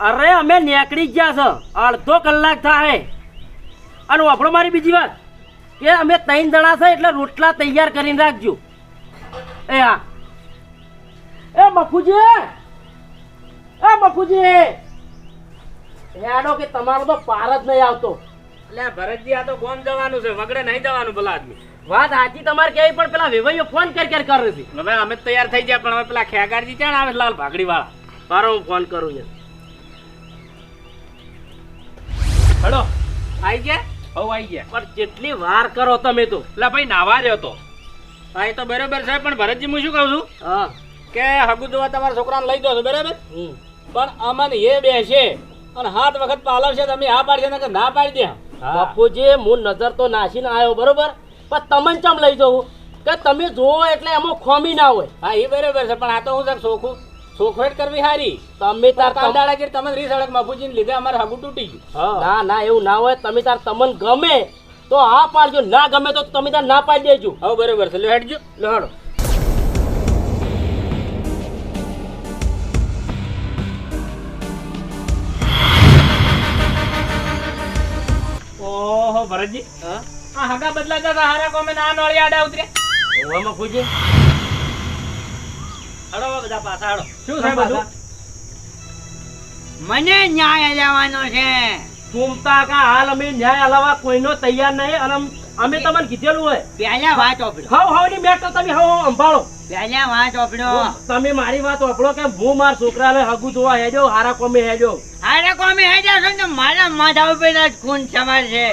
અરે અમે નીકળી ગયા છે. અડધો કલાક થાય અને વાપરો મારી બીજી વાત. કે અમે ત્રણ જણા છે એટલે રોટલા તૈયાર કરીને રાખજો. એ હા. એ મફુજી! એ મફુજી! હેડો કે તમારો તો પાર જ નહીં આવતો. એટલે ભરતજી આ તો ગોમ જવાનું છે વગડે નહીં જવાનું ભલા આદમી. વાત સાચી તમારે કેવી પણ પેલા વેવાઈઓ ફોન કરી કર કરે છે. હવે અમે તૈયાર થઈ ગયા પણ હવે પેલા ખેગારજી ક્યાં આવે છે લાલ ભાગડી વાળા મારો હું ફોન કરું યાર હડો. આઈ ગયા? હવ આઈ ગયા. પણ જેટલી વાર કરો તમે તો. એટલે ભાઈ નાવા રહ્યો તો. હા એ તો બરોબર છે પણ ભરતજી હું શું કહું છું? હા. કે હગુદવા તમારા છોકરાને લઈ દો છો બરાબર. પણ અમન એ બેસે અને હાથ વખત પાલવશે તમે હા પાડશે ને કે ના પાડી દે. બાપુજી હું નજર તો નાસીને આવ્યો બરોબર? પણ તમને ચમ લઈ જવું? કે તમે જોવો એટલે એમાં ખોમી ના હોય. હા એ બરાબર છે પણ આ તો હું સર સોખું સોખવેટ કરવી હારી. તમે તાર દાડા જે તમે રીસ અડક મફુજીને લીધે અમારે હગુ તૂટી ગયું. ના ના એવું ના હોય. તમે તાર તમને ગમે તો હા પાડજો. ના ગમે તો તમે તાર ના પાડી દેજો. હવે બરોબર છે. લે હેડજો. ઓહો ભરતજી. હા? આ હગા બદલાતા હતા હારા કોમે ના નોળી આડા ઉતર્યા? ઓવામાં પૂછે હડો બધા પાછા હડો શું છે બધું? મને ન્યાય લેવાનો છે. ચૂમતા કા હાલ અમે ન્યાય હલાવવા કોઈનો તૈયાર નહીં અને અમે તમને કીધેલું હોય. પહેલા વાત ઓપડો હવની મેટર તમે હવ હવ સંભાળો. પહેલા વાત ઓપડો તમે મારી વાત ઓપડો કે હું માર છોકરાને હગુ જોવા હેજો હારા કોમે હેજો હારા કોમે હેજો તો મારા માથા ઉપર ખૂન સમાર છે.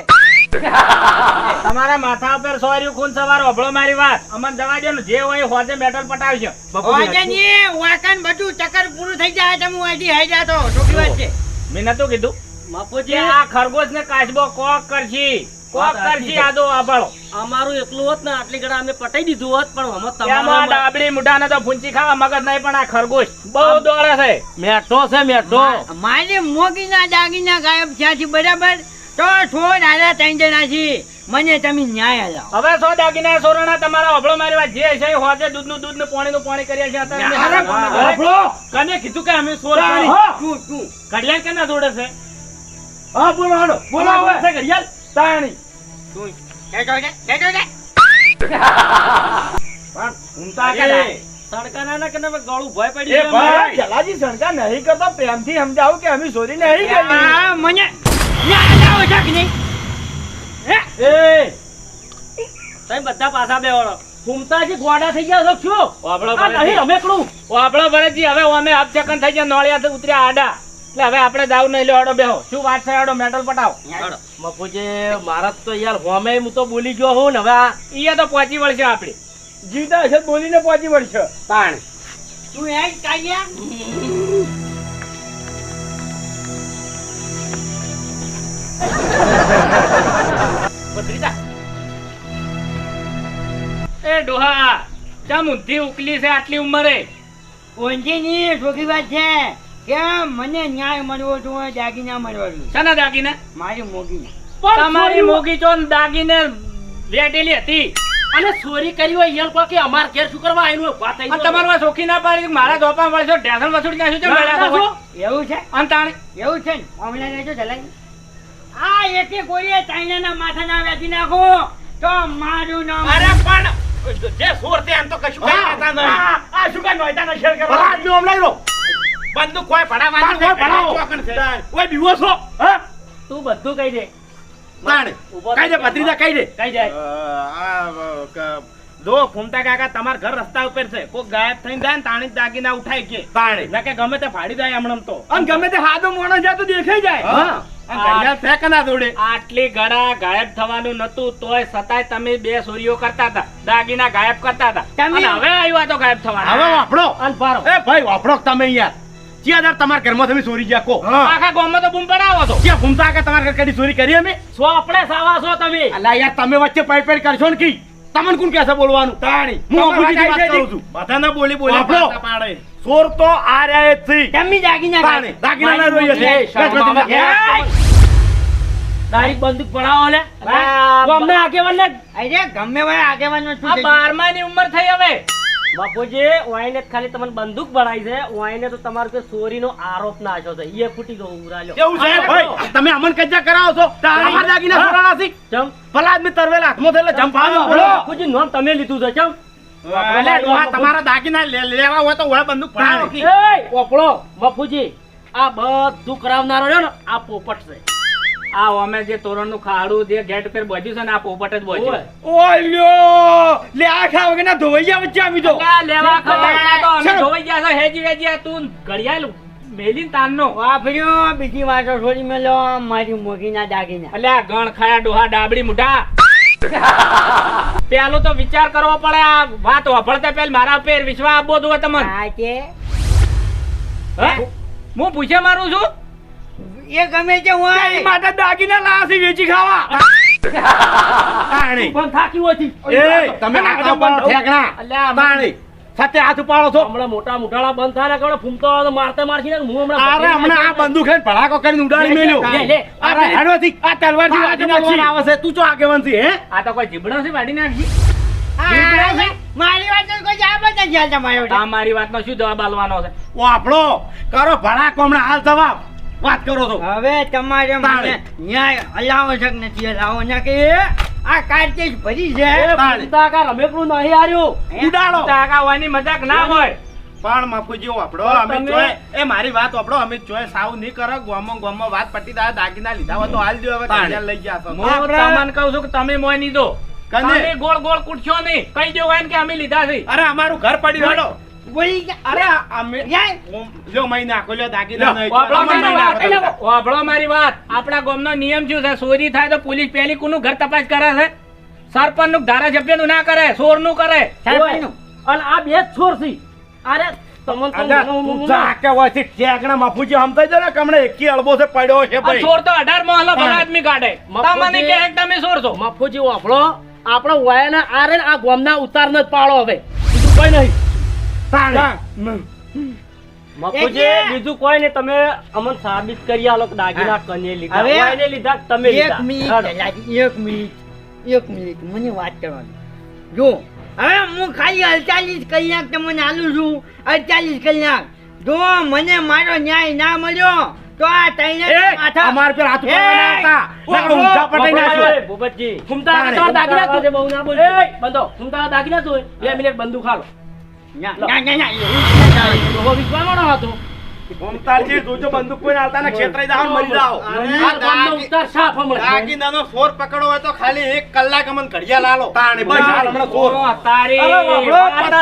તમારા માથા ઉપર સોર્યું ખૂન સવાર ઓભળો મારી વાત. અમન દવા દો જે હોય હોજે મેટલ પટાવશે હોજે વાકન બધું ચક્કર પૂરું થઈ જાય તો હું હજી હઈ જાતો. છોકરી વાત છે મેં નતું કીધું. કે બાપુજી આ ખરગોશ ને કાચબો કોક કરશી. કોક કરશી આદો આભાળો અમારું એકલું હોત ને આટલી ઘડા અમે પટાઈ દીધું હોત પણ અમે એમાં તમારા ડાબડી મુઢાને તો ફૂંચી ખાવા મગજ નહીં પણ આ ખરગોશ બહુ દોડે છે. મેઠો છે મેઠો. મારે મોગી ના મોગીના દાગીના ગાયબ થયા છે બરાબર? તો છોડ આલા ત્રણ જણા છે મને તમે ન્યાય આલો. હવે સો દાગીના સોરણા તમારા ઓભળો મારી વાત જે છે હોજે દૂધનું દૂધ ને પાણી નું પાણી અત્યારે છે. ઘરે. કને કીધું કે અમે સોર તું તું ઘડિયાળ કેના જોડે છે? હા બોલો હાલો. બોલો હવે છે ઘડિયાળ તાણી. તું કે છે કે છે પણ કે ના? તડકાના ના કે ગળું ભય પડી ગયું ભાઈ. જલાજી શંકા નહીં કરતો. પ્રેમથી સમજાવું કે અમે સોરી નહીં કરી. મને એ તમે ગોડા થઈ ગયા છો શું ઓભળો આ નહીં ભરતજી, હવે અમે અપચકન થઈ ગયા નોળિયાથી ઉતર્યા આડા એટલે હવે આપણે દાવ નહીં હળો બેહો શું વાત છે આડો મેટલ પટાવો મફુજી તો યાર હોમે હું તો બોલી ગયો હું હવે આ તો પહોંચી વળશે આપડી જીવતા હશે બોલીને પહોંચી વળશે તાણ તું એ કાઢ્યા ડોહા ચમ ઊંધી ઉકલી છે આટલી ઉંમરે? ઊંચીની છોકરી વાત છે. કે મને ન્યાય મળવો જોઈએ દાગીના મળવા જોઈએ. શાના દાગીને? મારી મોગી. તમારી મોગી તો દાગીને વેટેલી હતી. અને ચોરી કરી હોય યલ કે અમાર ઘેર શું કરવા આયનું? વાત અને તમારો સોખી ના પાડી મારા ધોપા વળશો ઢેસણ વસૂડી નાખ્યું છે મેળા તો એવું છે? અંતાણે એવું છે ને? ઓમલા રહેજો જલાઈ. આ એકે કોઈએ ચાઇનાના માથાના વેચી નાખો તો મારું નામ અરે પણ જે સોર તે આમ તો કશું કઈ કહેતા નહીં. આ- આ શું કાંઈ નોયતાનો શેર કરવા? આદમી હમણાં લો. બંદૂક કોઈ પડાવવાની કોઈ નહીં. પડાવો. ચોકન છે. ઓય બીવો છો? હા? તું બધું કહી દે તાણ. કહી દે, ભત્રીજા, કહી દે. કહી જાય જો ફૂમતા કાકા તમારા ઘર રસ્તા ઉપર છે કોઈ ગાયબ થઈને જાય ને તાણી જ દાગીના ઉઠાય કે તાણે. ના કે ગમે તે ફાડી જાય હમણાં તો અને ગમે તે હાદો માણસ જાય તો દેખાઈ જાય હા. છે? આટલી ગળા ગાયબ થવાનું નતું તોય તમે બે ચોરીઓ કરતા હતા દાગીના ગાયબ કરતા હતા. તમે- હવે આવ્યું તો ગાયબ હવે વાપરો. અને એ ભાઈ વાપરો તમે યાર ચિયાદાર તમારા ઘરમાં તમે ચોરી ગયા કો આખા ગામમાં તો બૂમ પડાવો તો ક્યાં ઘૂમતા કે તમારા ઘર કદી ચોરી કરી અમે? સો આપણે સાવા છો તમે. અલા યાર તમે વચ્ચે પાઈ પાઈ કરશો ને કી? તમને કોણ કહેશે બોલવાનું? તાણી. હું વાત કરું છું. બધાને બોલી બોલી પાડે. ચોર તો આ રહ્યા છે. તમે દાગીના તાણે. દાગીના ના જોઈએ છે. દાઢી બંદૂક પડાવો લે તો અમને આગેવાન ને અરે ગમે વાળા આગેવાનો આ શું છે? બારમાની ઉંમર થઈ હવે. બાપુજી વાઈને ખાલી તમને બંદૂક બનાવી છે. વાઈને તો તમારો કે ચોરીનો આરોપ નાખ્યો છે ઈએ ફૂટી ગયો ઉરાલ્યો. એવું છે ભાઈ? તમે અમન કજ્જા કરાવો છો? તમારા દાગીના ચોરાણા છે ચમ. ભલા આદમી તરવેલા હાથમાં થયેલા જંપાનો બાપુજી નોમ તમે લીધું છે. ડોહા તમારા દાગીના લેવા હોય તો ઓળે બંદૂક પડાવો કી. એય, ઓપડો બાપુજી. આ બધું કરાવનારો રહ્યો ને આ પોપટ છે. આ અમે જે તોરણનું ખાડું જે ગેટ પર બોધ્યું છે ને આ પોપટ જ બોધ્યું. ઓલ્યો લે આ ખા વગરના ધોવૈયા વચ્ચે આવી તો લેવા ખબર તો અમે ચાલો. જોવાઈ ગયા છે હેજી વેજી આ તું ઘડિયાળ મેલીન તાનનો વાપર્યો બીજી વાતો છોડી મેલો મારી મોગીના દાગીના. અલ્યા ગણ ખાયા ડોહા ડાબડી મુઢા. પેલું તો વિચાર કરવો પડે આ વાત વફળતે પેલ મારા પેર વિશ્વા આપવો દો તમને. હા કે? હું? પૂછે મારું છું? એ ગમે છે હું તારી માટે દાગીના લાસી છે વેચી ખાવા. પણ થાકી ઓછી એ તમે નાખો પણ ઠેકણા અલ્યા, તાણી. સાથે હાથ ઉપાડો છો. હમણાં મોટા મોટાળા બંધ થાય ને ફૂમતો મારતે મારશી ને હું હમણાં અરે હમણાં આ બંદૂક લઈને ભડાકો કરીને ઉડાડી મેલ્યો. અરે હેડવાથી આ તલવારથી વાગી બોલવાનો આવે છે તું ચો આગેવાન છે હે? આ તો કોઈ જીબડો છે વાડી નાખી. મારી વાત તો કોઈ જવાબ જ નથી આલતા મારો આ મારી વાતનો શું જવાબ આલવાનો છે? ઓ આપણો કરો ભડાકો હમણાં હાલ જવાબ. વાત કરો છો. હવે તમારે મને. ન્યાય હલાવો શક નથી હલાવો ને કે આ કાર્તિક ભરી છે. તાણે. રમેકડું નહીં હાર્યું. ઉડાડો. તાકા હોવાની મજાક ના હોય. પણ મફુજી આપડો અમિત જોય. એ મારી વાત આપડો અમિત જોય સાવ નહીં કરો. ગોમો ગોમો વાત પટી દા દાગીના લીધા હોય તો હાલ દો હવે તાણે. લઈ ગયા તો હું તમને કહું છું કે તમે મોય નહીં દો કને? ગોળ ગોળ કૂટશો નહીં. કહી દો હોય ને કે અમે લીધા છે. અરે અમારું ઘર પડી રહ્યો. ગયા. અરે અમે લ્યો મહિને આખો લ્યો દાગીના નહીં. વાપરો મારી વાત, આખો દાગીના. વાપરો મારી વાત. આપણા ગામનો નિયમ શું છે? ચોરી થાય તો પોલીસ પહેલી કોનું ઘર તપાસ કરે છે? સરપંચનું ધારાસભ્યનું ના કરે. ચોરનું કરે અને આ બે જ છે. અરે તમને તો અલ્યા, મને- તું મને- જા કે હોયથી ઠેકણા મફુજી સમજાઈ દો ને કે હમણાં એકી અળબો પડ્યો છે આ ગોમ ના તો ન પાડો હવે. બીજું કઈ નહીં. મફુજી બીજું કોઈ નહીં તમે અમને સાબિત કરી આલો દાગીના કને લીધા. હવે- વાયને લીધા તમે એક મિનિટ એક મિનિટ એક મિનિટ મને વાત કરવાની. જો હવે હું ખાલી અડતાલીસ કલાક તમને આલું છું. અડતાલીસ કલાક. જો મને મારો ન્યાય ના મળ્યો તો આ તઈને માથા અમાર પર હાથ ઉપાડવાના હતા. નકર ઊંચા પટાઈ નાખ્યો. ભૂપતજી ફૂમતા દાગીના તો- બહુ ના બોલ બંધો ફૂમતા દાગીના તો બે મિનિટ બંદૂક હાલો. હતો. મમતાજી, જોજો બંદૂક કોઈને હાલતા ના ખેતરાઈ જાઓ, મરી જાઓ. આ આ ગોમનો દાગી- ઉતાર સાફ હમણાં. દાગીનાનો સોર પકડવો હોય તો ખાલી એક કલાક અમને ઘડિયાળ. તાણે બસ. હમણાં સોર. તારી.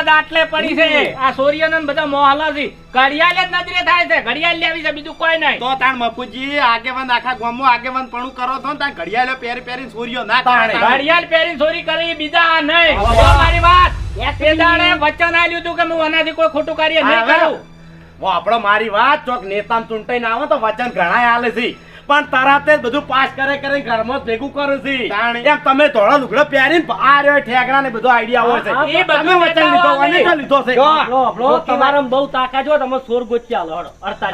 જ આટલે પડી છે. આ સોરિયાનો બધા મોહલા ઘડિયાળ જ નજરે થાય છે. ઘડિયાળ લેવી છે બીજું કોઈ નહીં. તો તાણ મફુજી આગેવાન આખા ગામમાં આગેવાન પણ કરો છો ને તાણ ઘડિયાળો પહેરી પહેરીને સોરીઓ ના તાણે. ઘડિયાળ પહેરી સોરી કરી બીજા નહીં. મારી વાત તે દાડે વચન આલ્યું હતું કે હું આનાથી કોઈ ખોટું કાર્ય નહીં કરું? વો આપણો મારી વાત ચોક નેતામ ચૂંટાઈને આવે તો વચન ઘણાય આલે છે. પણ તરત જ બધું પાસ કરે કરે ઘરમાં ભેગું કરે છે. એમ તમે ધોળા લુગડો પહેરીને આ રહ્યો ઠેકડા ને બધો આઈડિયા હોય છે. એ બધું વચન લીધો હોય લીધો છે. આપણો આપણો બહુ તાકાત જો તમે સોર ગોચ્યા લો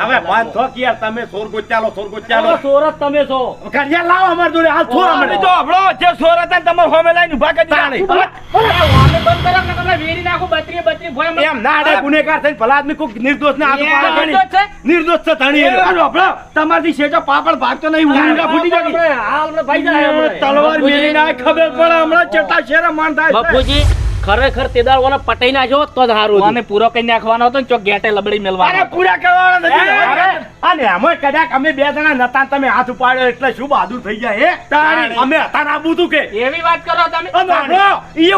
હવે બંધ થો કે તમે સોર ગોચ્યાલો સોર ગોચ્યાલો. સોર જ તમે છો. ઘડિયા લાવો અમાર જોડે હાલ થોર અમે જો આપણો જે સોર હતા તમાર હોમે લઈને ઊભા કરી બંધ કરો કે તમને વેરી નાખું બત્રીએ બત્રી ભોય એમ ના અડે ગુનેગાર થઈને ભલા આદમી કોક નિર્દોષ ને. નિર્દોષ છે? નિર્દોષ છે ધણી એ. આપણો તમારથી શેજો પાપડ ભાગતો નહીં ફૂટી હાલ ભાઈ જાય તલવાર મેલી ના ખબર પડે હમણાં ચેટા શેરે માન થાય. બાપુજી ખરેખર તેદારવાને પટાઈ નાખ્યો તો જ હારું હતું. પૂરો કરી નાખવાનો હતો ને ચોક ગેટે લબડી અરે પૂરા કરવાનો નથી. અને અમે કદાચ અમે બે જણા નતા તમે હાથ ઉપાડ્યો એટલે શું બહાદુર થઈ જાય હે? તારી અમે હતા ને આબુ તું કે. એવી વાત કરો તમે. અને આપણો ઈ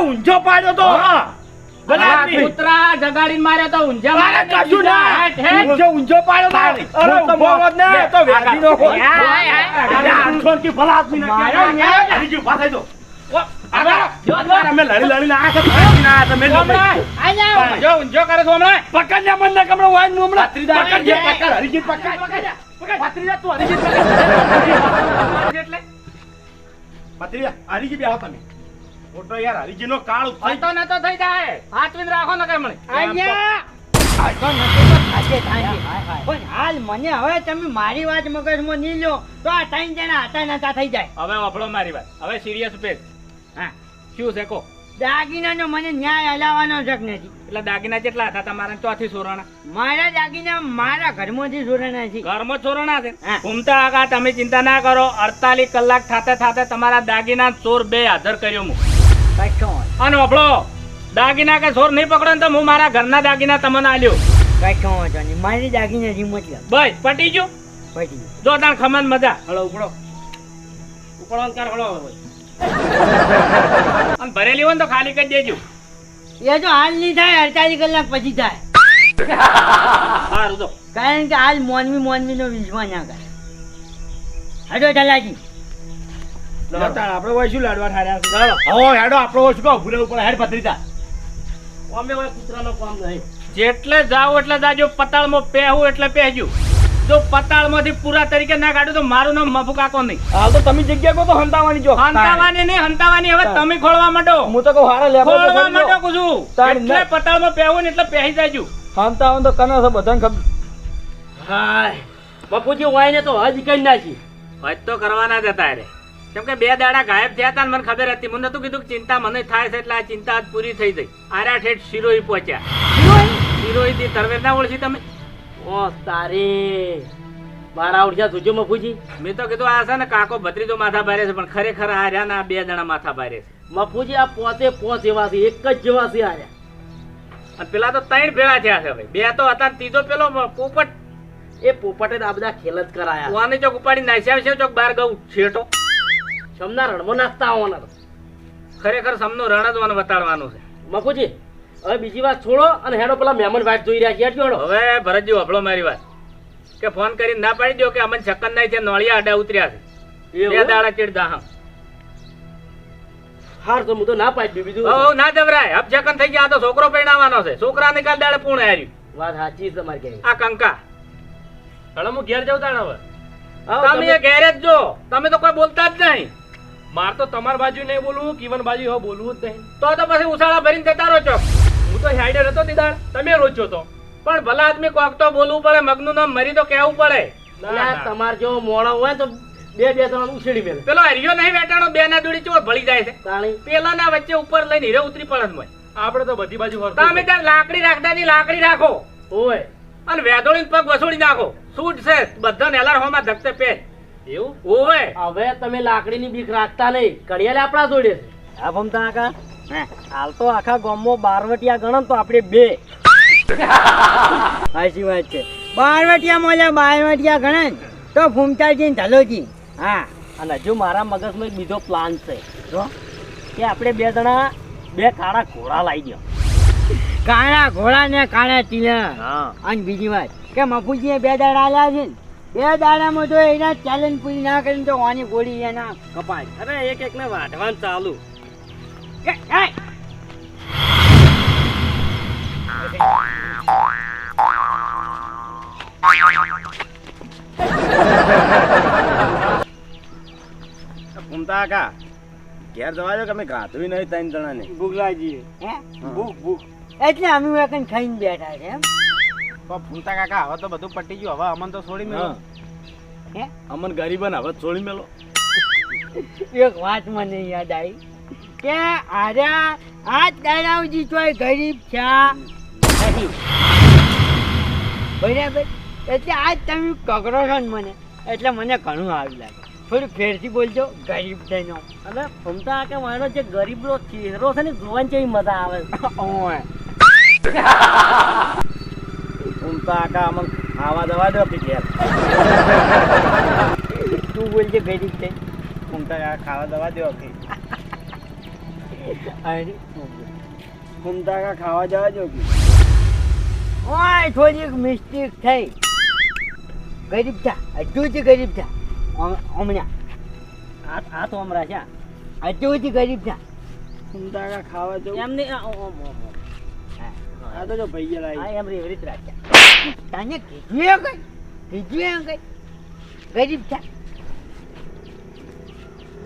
પાડ્યો તો. હા. કૂતરા જગાડીને માર્યો તો ઊંઝા કશું ના. ઊંઝો ઊંઝો પાડ્યો તો. અરે ને તો નો હાય, હાય, ભલા આદમી ને કે-. નું હરીજી હરીજીનો કાળ થતો નતો થઈ જાય હાથવીને રાખો ને મને. પણ હાલ મને હવે તમે મારી વાત મગજમાં નહીં લો તો આ ત્રણ જણા હતા નતા થઈ જાય હવે વાપરો મારી વાત હવે સિરિયસ પેજ હા. શું છે કો? દાગીનાનો મને ન્યાય હલાવવાનો શક નથી. એટલે દાગીના કેટલા હતા તમારા? ચોથી સોરણા મારા દાગીના મારા ઘરમાંથી સોરણા છે. ઘરમાં સોરણા છે? ઘૂમતા આગા તમે ચિંતા ના કરો. અડતાલીસ કલાક થાતે થાતે તમારા દાગીના ચોર બે હાજર કર્યો હું. અને વફળો દાગીના કે ચોર નહીં પકડો ને તો હું મારા ઘરના દાગીના તમને આલ્યો. કશો વાંધો નહીં. મારી દાગીના મતલબ. બસ પટી ગયું? પટી જો તાર ખમન મજા. હળો ઉપડો. ઉપડો અંકાર હળો હવે. અને ભરેલી હોય તો ખાલી કરી દેજો. એ તો હાલ નહીં થાય અડતાલીસ કલાક પછી થાય. સારું તો કારણ કે હાલ મોનવી મોનવી નો વિશ્વાસ ના કરે. હટો ચલાજી આપણે હોય શું લાડવા ઠાર્યા છે? હેડો આપણો શું કહો? ભૂલે ઉપર હેડ પત્રીજા અમે હવે કૂતરાનો કામ નહીં. જેટલે જાવ એટલે જાજો પતાળમાં પહેવું એટલે પહેજો. જો પતાળમાંથી પૂરા તરીકે ના કાઢું તો મારું નામ મફુ કાકો નહીં. હાલ તો તમે જગ્યા કહો તો હંતાવાની જો. હંતાવાની નહીં હંતાવાની. હવે તમે ખોળવા માંડો. હું તો કહું હારા લેવા ખોળવા માંડો કહું છું એટલે ના. પતાળમાં પહેવું ને એટલે પહેરી જાજો. હંતા તો કના છે બધાને ખબર. હાય. બાપુજી હોય ને તો હજ કરી નાખી. હજ તો કરવાના જ હતા રે. કેમ કે બે દાડા ગાયબ થયા હતા મને ખબર હતી. મને નતું કીધું કે ચિંતા મને થાય છે એટલે આ ચિંતા પૂરી થઈ ગઈ. આર્યા ઠેઠ શિરોઈ પહોંચ્યા. શિરોઈ? થી તરવેર ના ઓળખી તમે. ઓ તારે. મારા ઉઠ્યા જોજો મફુજી? મેં તો કીધું આ છે ને કાકો ભત્રીજો માથા ભારે છે પણ ખરેખર આ રહ્યા ને આ બે જણા માથા ભારે છે. મફુજી આ પોતે પોચ એવા છે એક જ જેવા છે આર્યા અને પેલા તો ત્રણ ભેળા થયા છે ભાઈ બે તો હતા ને ત્રીજો પેલો પોપટ. એ પોપટે આ બધા ખેલ જ કરાયા. કુવાની ચોક ઉપાડી નાસ્યા છે ચોક બાર ગઉ છેટો. સમના રણમાં નાખતા આવવાના. ખરેખર સમનું રણ જ મને બતાડવાનું છે. મફુજી હવે બીજી વાત છોડો અને હેડો પેલા મહેમાન વાત જોઈ રહ્યા છે. હેડો. હવે ભરતજી હભળો મારી વાત. કે ફોન કરીને ના પાડી દો કે અમને ચક્કર નહીં છે નોળિયા અડા ઉતર્યા છે. બે દાડા ચીડદા હા હાર તો હું તો ના પાડી બીજું હવ ના જવરાય. અબ ચકન થઈ ગયા આ તો છોકરો પરણાવવાનો છે. છોકરા નિકાલ દાડે પૂર્ણ હાર્યું. વાત સાચી છે તમારી કહેવી. આ કંકા. હવે હું ઘેર જાઉં તાણ હવે. તમે ઘેરે જ જો. તમે તો કોઈ બોલતા જ નહીં. માર તો તમાર બાજુ નહીં બોલવું કીવન બાજુ હવે બોલવું જ નહીં. તો તો પછી ઉછાળા ભરીને જતા રહો ચોક. હું તો હાઈડર હતો દીદાર. તમે રોજ છો તો પણ ભલા આદમી કોક તો બોલવું પડે મગનું નામ મરી તો કહેવું પડે. તમારે જો મોડો હોય તો બે બે ત્રણ ઉછેડી મેલે. પેલો હરિયો નહીં વેટાણો બે ના દોડી ચોર ભળી જાય છે. પેલા ના વચ્ચે ઉપર લઈને હીરે ઉતરી પડે મોય. આપણે તો બધી બાજુ ફરતું તમે ત્યાં લાકડી રાખતા ની લાકડી રાખો. ઓય. અને વેદોળી પગ વસોડી નાખો. સૂટ છે બધા નેલાર હોમાં ધકતે પે એવું? ઓવે હવે તમે લાકડીની બીક રાખતા નહીં. કડિયાલે આપણા જોડે છે. હા ભમતા કાકા? હાલ તો આખા ગામમાં બારવટિયા ગણન તો આપણે બે. સાચી વાત છે. બારવટિયા મળ્યા બારવટિયા ગણન તો ફૂમતાજી ને ધલોજી હા અને હજુ મારા મગજમાં એક બીજો પ્લાન છે. જો કે આપણે બે જણા બે કાળા ઘોડા લાવી દો. કાળા ઘોડા ને કાળા ટીલા. હા. અને બીજી વાત કે મફુજીએ બે દાડા આલ્યા છે ને બે દાડામાં તો એના ચેલેન્જ પૂરી ના કરીને તો વાની ગોળી એના કપાય. અરે એક એક ને વાઢવાનું ચાલુ! ઘૂમતા કા? ઘેર જવા દો કે અમે ગાધું નહીં ત્રણ જણાને? ભૂગલાજી હે? ભૂખ ભૂખ. એટલે અમે વેકન ખાઈને બેઠા છે એમ? ફૂમતા કાકા હવે તો બધું પટી ગયું. હવે અમન તો છોડી મેલો. હે? અમન ગરીબન હવે છોડી મેલો. એક વાત મને યાદ આવી. કે આર્યા આ દાદાજી તો ગરીબ છે. નથી. બરાબર? એટલે આજ તમે કકરો છો ને મને એટલે મને ઘણું આવી લાગે. થોડું ફેરથી બોલજો ગરીબ થઈને અને ફમતા કે મારો જે ગરીબનો ચહેરો છે ને જોવાની કેવી મજા આવે. ઓય. આકા અમન ખાવા દવા દો કે ઘેર. તું બોલજે ગરીબ થઈ ફમતા ખાવા દવા દો કે. અરે કા ખાવા જવા જો ઓય થોડીક મિસ્ટેક થઈ. ગરીબ થા હજુ જ ગરીબ થા હમ- હમણાં. આ આ તો હમણાં છે હજુ જ ગરીબ થા ફૂમતા કા ખાવા જો એમને આ ઓમ, ઓમ, ઓમ. આ તો જો હા લાવી. એમ રે રીતે રાખ્યા. તને કીધું કઈ? કીધું કઈ? ગરીબ થા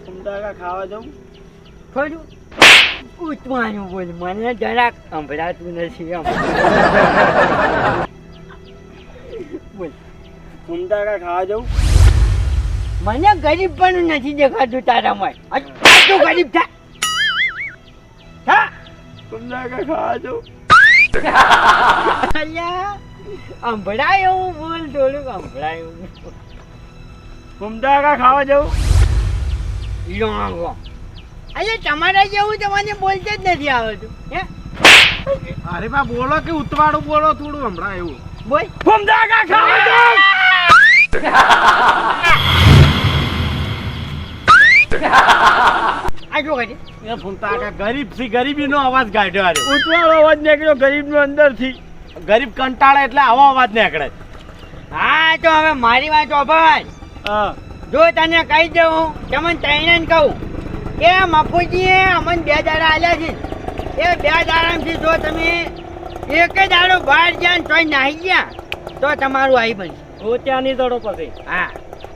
ફૂમતા કા ખાવા જવું. થોડું ઉતવાનું બોલ મને જરાક સંભળાતું નથી એમ. બોલ. કાકા ખાવા જવું? મને ગરીબ પણ નથી દેખાતું તારામાં અચ્છા તું ગરીબ થા. હા ખાવા જવું? અલ્યા સંભળાય એવું બોલ થોડુંક સંભળાય. એવું ખાવા જવું? લોંગો અલ્યા તમારા જેવું તમને બોલતે જ નથી આવતું હે? અરે બા બોલો કે ઉતવાળું બોલો થોડું હમણાં એવું. બોલ. ફૂમતા કાકા ગરીબથી ગરીબી નો અવાજ કાઢ્યો આરે ઉતવાળો અવાજ નીકળ્યો ગરીબ નો અંદરથી ગરીબ કંટાળે એટલે આવો અવાજ નીકળે. હા તો હવે મારી વાત હા. જો તને કહી દઉં તમને ત્રણે કહું. કે મફુજીએ અમને બે દાડા આલ્યા છે. એ બે દાડામાંથી જો તમે એક જ દાડો બહાર ગયા તો નાહી ગયા તો તમારું આવી બનશે હું ત્યાં નહીં દડો પછી. હા.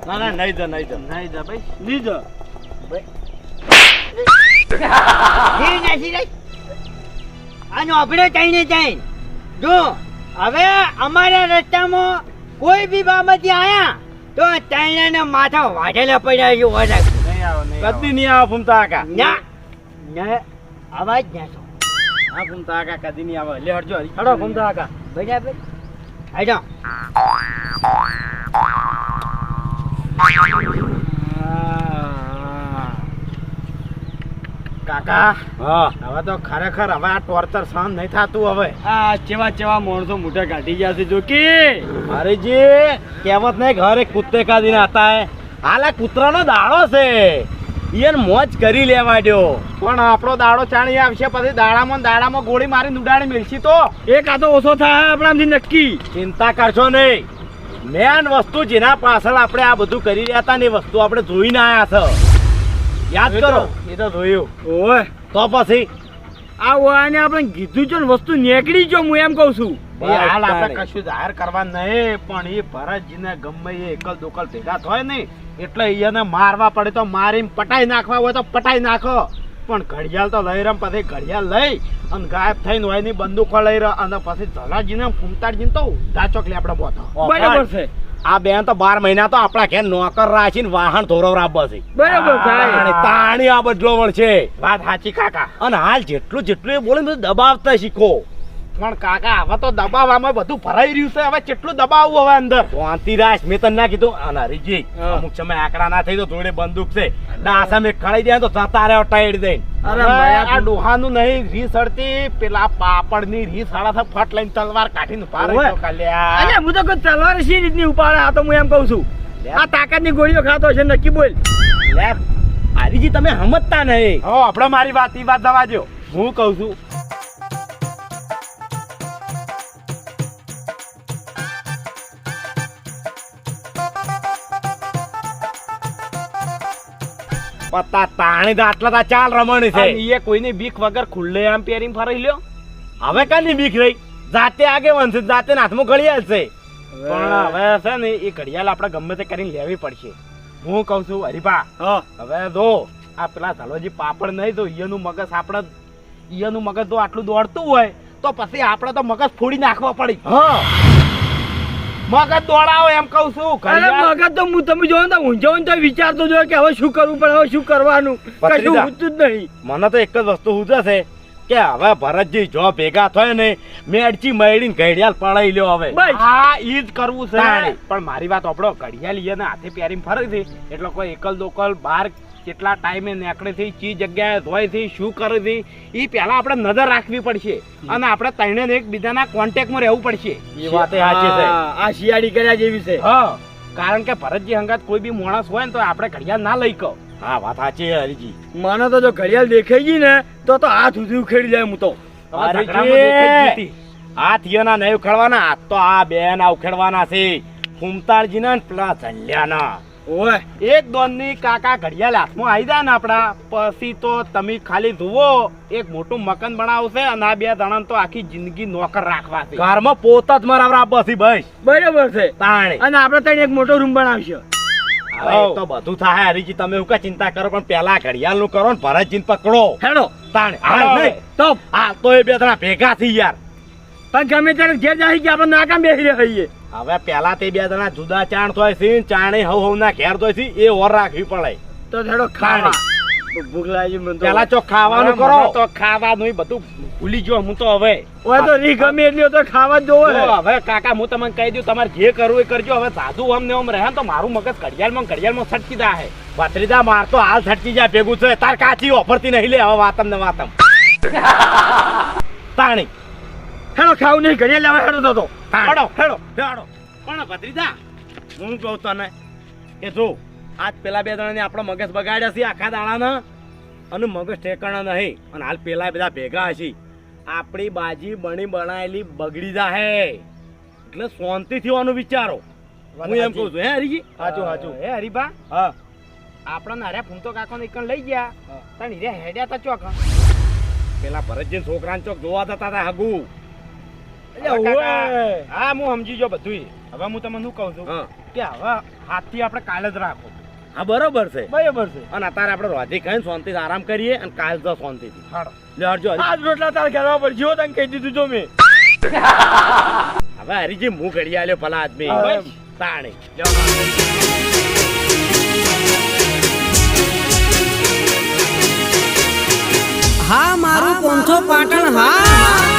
ના ના નહીં જો નહીં જો. નહીં જો ભાઈ. નહીં જો. એ નથી રહી આનો આપણે ચાઈને ચાઈ. જો હવે અમારા રસ્તામાં કોઈ બી બાબતે આયા તો ત્રણે માથા વાઢેલા પડ્યા છે ઓરડા નહીં આવો. કદી નહીં આવે ફૂમતા કાકા ના ના અવાજ ના છો. હા ફૂમતા કાકા કદી નહીં આવે. લે હટજો. હડો ફૂમતા કાકા બરાબર હેડો કાકા. હા. હવે તો ખરેખર હવે આ ટોર્ચર સહન નહીં થતું હવે. આ ચેવા ચેવા માણસો મોઢે કાઢી ગયા છે જો કે અરે જે કહેવત નહીં ઘરે કુત્તે કાઢીને આતા હે. હાલ આ કૂતરાનો દાડો છે. ઈયન મોજ કરી લેવા દો પણ આપણો દાડો ચાણી આવશે પછી દાડામાં દાડામાં ગોળી મારી ઉડાડી મેળશી તો. એક તો ઓછો થાય આપણાથી નક્કી. ચિંતા કરશો નહીં. મેન વસ્તુ જેના પાછળ આપણે આ બધું કરી રહ્યા હતા ને એ વસ્તુ આપણે જોઈને આવ્યા છે. યાદ કરો. એ તો જોયું. ઓય. તો પછી? આ ઓયાને આપણે કીધું છે ને વસ્તુ નીકળી જો હું એમ કહું છું. એ હાલ આપણે કશું જાહેર કરવા નહીં પણ એ ભરતજીને ગમે એ એકલ દોકલ ભેગા થાય નહીં એટલે એને મારવા પડે તો મારીને પટાઈ નાખવા હોય તો પટાઈ નાખો. પણ ઘડિયાળ તો લઈ રમ પછી ઘડિયાળ લઈ અને ગાયબ થઈને હોયની બંદૂકો લઈ રહ્યો અને પછી જલાજીને ફૂમતાડજીને તો ઉધા ચોકલી આપણે બોતો બરાબર છે. આ બેન તો બાર મહિના તો આપણા ઘેર નોકર રાખીને વાહન ધોરવ રાખવા છે. બરાબર તાણી તાણી આ બદલો છે વાત સાચી કાકા. અને હાલ જેટલું જેટલું એ બોલે દબાવતા શીખો. પણ કાકા હવે તો દબાવવામાં બધું ભરાઈ રહ્યું છે. હવે કેટલું દબાવવું હવે અંદર? શાંતિરાજ મેં તને ના કીધું. અને હરીજી અમુક સમય આંકડા ના થઈ તો જોડે બંદૂક છે. ડાસા મેં ખડાઈ દે તો જતા ટાઈડ દે અરે આ ડોહાનું નહીં રીસ અડતી પેલા પાપડની રીસ હાડા ફટ લઈને તલવાર કાઢીને ઊભા કાલ્યા. અરે હું તો કોઈ તલવાર સી રીતની ઉપાડે આ તો હું એમ કહું છું. આ તાકાતની ગોળીઓ ખાતો છે નક્કી બોલ. લે. હરીજી તમે સમજતા નહીં. હો આપણે મારી વાત એ વાત દવા દો હું કહું છું પત્તા તાણી તો આટલા તા ચાલ રમણી છે. એ કોઈની બીક વગર ખુલ્લે આમ પહેરીને ફરી લ્યો. હવે કાની બીક રહી? જાતે આગે વંશે જાતે હાથમાં ઘડિયાળ છે. પણ હવે છે ને એ ઘડિયાળ આપણે ગમે તે કરીને લેવી પડશે. હું કહું છું હરીભા હવે જો આ પેલા ધલોજી પાપડ નહીં તો ઈયનું મગજ આપણે ઈયનું મગજ તો આટલું દોડતું હોય તો પછી આપણે તો મગજ ફોડી નાખવા પડી. હા. મગજ દોડાવો એમ કહું છું. અરે મગજ તો હું તમે જોવો ને ઊંઝો તો વિચારતો જોયો કે હવે શું કરવું પણ હવે શું કરવાનું? કશું પૂછતું જ નહીં. મને તો એક જ વસ્તુ છે કે હવે ભરતજી જો ભેગા થાય ને મેડચી મયડીને ઘડિયાળ પડાઈ લ્યો હવે. હા ઈ જ કરવું છે. પણ મારી વાત આપણો ઘડિયાળ ઈને હાથે પહેરીને ફરે છે. એટલે કોઈ એકલ દોકલ બાર કેટલા ટાઈમે નીકળે છે ચી જગ્યાએ ધોય છે શું કરે છે ઈ પહેલા આપણે નજર રાખવી પડશે. અને આપણે ત્રણે એક બીજાના કોન્ટેક્ટમાં રહેવું પડશે. એ વાત આ આ શિયાળી કર્યા જેવી છે. હા. કારણ કે ભરતજી હંગાત કોઈ બી માણસ હોય ને તો આપણે ઘડિયાળ ના લઈ કહો. હા વાત સાચી છે હરીજી. મને તો જો ઘડિયાળ દેખાઈ ગઈ ને તો તો હાથ સુધી ઉખેડી જાય હું તો. આ હાથ ઈયોના નહીં ઉખેડવાના હાથ તો આ બેન આ ઉખેડવાના છે. ફૂમતાળજીના ને પેલા ઝલ્યાના ઓય એક દોનની કાકા ઘડિયાળ હાથમાં આવી જાય ને આપડા પછી તો તમે ખાલી જુઓ એક મોટું મકાન બનાવશે અને આ બે જણા તો આખી જિંદગી નોકર રાખવા છે. ઘરમાં પોતા જ મરાવરા પછી ભાઈ. બરાબર છે. તાણે. અને આપણે ત્યાં એક મોટો રૂમ બનાવશે. હવે તો બધું થાય હરીજી તમે એવું કઈ ચિંતા કરો પણ પેલા ઘડિયાળનું કરો ને ભરતજીને પકડો. હેડો. તાણે. હાલ તો આ તો એ બે જણા ભેગા થઈ યાર. પણ ગમે ત્યારે ઘેર જાય કે આપણે નાકામ બેસી રહ્યા છીએ હવે પેલા તે બે જણા જુદા ચાણ થોય છે ચાણે હવ હવ ના ઘેર તો છે એ ઓર રાખવી પડે. તો થોડો ખાણી. ભૂખ લાગી મને પેલા ખાવાનું કરો. તો ખાવાનું બધું ભૂલી ગયો હું તો હવે. ઓય તો રી ગમે એટલી તો ખાવા જ જોવે. હવે કાકા હું તમને કહી દઉં તમારે જે કરવું એ કરજો. હવે સાધુ આમ ને આમ રહે તો મારું મગજ ઘડિયાળમાં ઘડિયાળમાં છટકી દા હે ભત્રીજા માર તો હાલ છટકી જાય ભેગું છે. તાર કાચી ઓફરતી નહીં લે હવે વાતમ ને વાતમ. તાણી. હેડો ખાવ નહીં ઘરે લેવા હેડો તો હેડો. હેડો હેડો. પણ ભત્રીજા? હું કહું તને. કે જો આજ પેલા બે જણાને આપણો મગજ બગાડ્યા છે આખા દાડાના. અને મગજ ઠેકાણા નહીં. અને હાલ પેલા બધા ભેગા હશે. આપણી બાજી બની બનાયેલી બગડી જાહે. એટલે શાંતિથી આનું વિચારો. હું એમ કહું છું હે હરીજી? સાચું સાચું હે હરીબા હા. આપણા નાર્યા ફૂમતો કાકો ને એકણ લઈ ગયા. તણ હીરે હેડ્યા તા ચોક પેલા ભરતજી છોકરાને ચોક જોવા જતા હતા હગુ. હા હું સમજી જો બધું હવે હું તમને શું કહું છું? કે હવે હાથથી આપણે કાલે જ રાખો. હા બરોબર છે. બરાબર છે. અને અત્યારે આપણે રોધી ખાઈને શાંતિથી આરામ કરીએ અને કાલ તો શાંતિથી. હાડો. લે હરજો હરી. આજ રોટલા તારે કરવા પડશે હો તને કહી દીધું જો મેં. હવે હરીજી હું ઘડી આલ્યો ભલા આદમી. તાણે. હા મારું પોંથો પાટણ હા.